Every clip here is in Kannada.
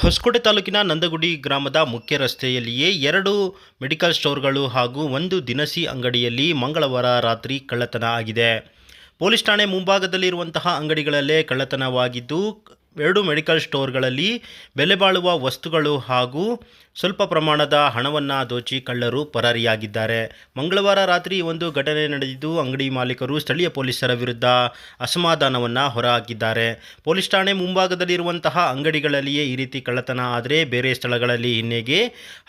ಹೊಸಕೋಟೆ ತಾಲೂಕಿನ ನಂದಗುಡಿ ಗ್ರಾಮದ ಮುಖ್ಯ ರಸ್ತೆಯಲ್ಲಿಯೇ ಎರಡು ಮೆಡಿಕಲ್ ಸ್ಟೋರ್ಗಳು ಹಾಗೂ ಒಂದು ದಿನಸಿ ಅಂಗಡಿಯಲ್ಲಿ ಮಂಗಳವಾರ ರಾತ್ರಿ ಕಳ್ಳತನ ಆಗಿದೆ. ಪೊಲೀಸ್ ಠಾಣೆ ಮುಂಭಾಗದಲ್ಲಿರುವಂತಹ ಅಂಗಡಿಗಳಲ್ಲೇ ಕಳ್ಳತನವಾಗಿದ್ದು ಎರಡು ಮೆಡಿಕಲ್ ಸ್ಟೋರ್ಗಳಲ್ಲಿ ಬೆಲೆ ಬಾಳುವ ವಸ್ತುಗಳು ಹಾಗೂ ಸ್ವಲ್ಪ ಪ್ರಮಾಣದ ಹಣವನ್ನು ದೋಚಿ ಕಳ್ಳರು ಪರಾರಿಯಾಗಿದ್ದಾರೆ. ಮಂಗಳವಾರ ರಾತ್ರಿ ಒಂದು ಘಟನೆ ನಡೆದಿದ್ದು, ಅಂಗಡಿ ಮಾಲೀಕರು ಸ್ಥಳೀಯ ಪೊಲೀಸರ ವಿರುದ್ಧ ಅಸಮಾಧಾನವನ್ನು ಹೊರಹಾಕಿದ್ದಾರೆ. ಪೊಲೀಸ್ ಠಾಣೆ ಮುಂಭಾಗದಲ್ಲಿರುವಂತಹ ಅಂಗಡಿಗಳಲ್ಲಿಯೇ ಈ ರೀತಿ ಕಳ್ಳತನ, ಆದರೆ ಬೇರೆ ಸ್ಥಳಗಳಲ್ಲಿ ಹಿನ್ನೆಗೆ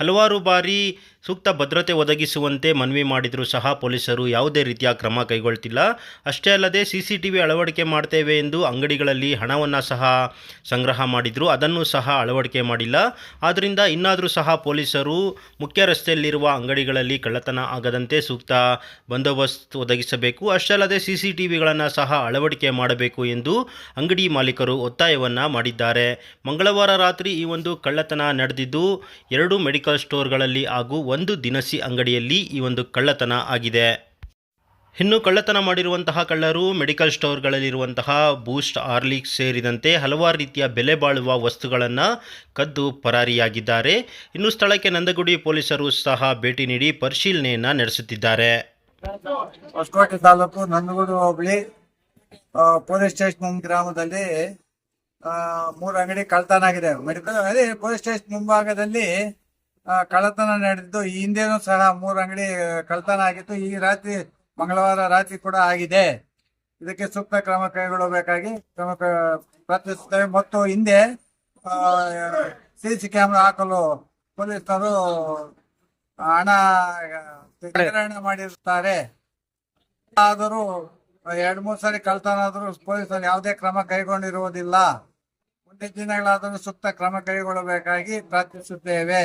ಹಲವಾರು ಬಾರಿ ಸೂಕ್ತ ಭದ್ರತೆ ಒದಗಿಸುವಂತೆ ಮನವಿ ಮಾಡಿದರೂ ಸಹ ಪೊಲೀಸರು ಯಾವುದೇ ರೀತಿಯ ಕ್ರಮ ಕೈಗೊಳ್ತಿಲ್ಲ. ಅಷ್ಟೇ ಅಲ್ಲದೆ ಸಿ ಸಿ ಟಿ ವಿ ಅಳವಡಿಕೆ ಮಾಡ್ತೇವೆ ಎಂದು ಅಂಗಡಿಗಳಲ್ಲಿ ಹಣವನ್ನು ಸಹ ಸಂಗ್ರಹ ಮಾಡಿದರು. ಅದನ್ನು ಸಹ ಅಳವಡಿಕೆ ಮಾಡಿಲ್ಲ. ಆದ್ದರಿಂದ ಇನ್ನಾದರೂ ಸಹ ಪೊಲೀಸರು ಮುಖ್ಯ ರಸ್ತೆಯಲ್ಲಿರುವ ಅಂಗಡಿಗಳಲ್ಲಿ ಕಳ್ಳತನ ಆಗದಂತೆ ಸೂಕ್ತ ಬಂದೋಬಸ್ತ್ ಒದಗಿಸಬೇಕು. ಅಷ್ಟಲ್ಲದೆ ಸಿ ಸಿ ಟಿ ವಿಗಳನ್ನು ಸಹ ಅಳವಡಿಕೆ ಮಾಡಬೇಕು ಎಂದು ಅಂಗಡಿ ಮಾಲೀಕರು ಒತ್ತಾಯವನ್ನು ಮಾಡಿದ್ದಾರೆ. ಮಂಗಳವಾರ ರಾತ್ರಿ ಈ ಒಂದು ಕಳ್ಳತನ ನಡೆದಿದ್ದು, ಎರಡು ಮೆಡಿಕಲ್ ಸ್ಟೋರ್ಗಳಲ್ಲಿ ಹಾಗೂ ಒಂದು ದಿನಸಿ ಅಂಗಡಿಯಲ್ಲಿ ಈ ಒಂದು ಕಳ್ಳತನ ಆಗಿದೆ. ಇನ್ನು ಕಳ್ಳತನ ಮಾಡಿರುವಂತಹ ಕಳ್ಳರು ಮೆಡಿಕಲ್ ಸ್ಟೋರ್ಗಳಲ್ಲಿರುವಂತಹ ಬೂಸ್ಟ್ ಆರ್ಲಿಕ್ಸ್ ಸೇರಿದಂತೆ ಹಲವಾರು ರೀತಿಯ ಬೆಲೆ ಬಾಳುವ ವಸ್ತುಗಳನ್ನು ಕದ್ದು ಪರಾರಿಯಾಗಿದ್ದಾರೆ. ಇನ್ನು ಸ್ಥಳಕ್ಕೆ ನಂದಗುಡಿ ಪೊಲೀಸರು ಸಹ ಭೇಟಿ ನೀಡಿ ಪರಿಶೀಲನೆಯನ್ನು ನಡೆಸುತ್ತಿದ್ದಾರೆ. ಹೊಸಕೋಟೆ ತಾಲೂಕು ನಂದಗುಡಿ ಹೋಬಳಿ ಪೊಲೀಸ್ ಸ್ಟೇಷನ್ ಗ್ರಾಮದಲ್ಲಿ ಮೂರು ಅಂಗಡಿ ಕಳ್ಳತನ ಆಗಿದೆ. ಮೆಡಿಕಲ್ ಪೊಲೀಸ್ ಸ್ಟೇಷನ್ ಮುಂಭಾಗದಲ್ಲಿ ಕಳ್ಳತನ ನಡೆದಿದ್ದು, ಈ ಹಿಂದೆನೂ ಸಹ ಮೂರು ಅಂಗಡಿ ಕಳ್ಳತನ ಆಗಿತ್ತು. ಈ ರಾತ್ರಿ ಮಂಗಳವಾರ ರಾತ್ರಿ ಕೂಡ ಆಗಿದೆ. ಇದಕ್ಕೆ ಸೂಕ್ತ ಕ್ರಮ ಕೈಗೊಳ್ಳಬೇಕಾಗಿ ಕ್ರಮ ಪ್ರಾರ್ಥಿಸುತ್ತೇವೆ ಮತ್ತು ಹಿಂದೆ ಸಿಸಿ ಕ್ಯಾಮ್ರಾ ಹಾಕಲು ಪೊಲೀಸರು ಹಣ ಸಂಗ್ರಹಣೆ ಮಾಡಿರುತ್ತಾರೆ. ಆದರೂ ಎರಡು, ಮೂರು ಸಾರಿ ಕಳ್ತನ ಪೊಲೀಸರು ಯಾವುದೇ ಕ್ರಮ ಕೈಗೊಂಡಿರುವುದಿಲ್ಲ. ಮುಂದಿನ ದಿನಗಳಾದರೂ ಸೂಕ್ತ ಕ್ರಮ ಕೈಗೊಳ್ಳಬೇಕಾಗಿ ಪ್ರಾರ್ಥಿಸುತ್ತೇವೆ.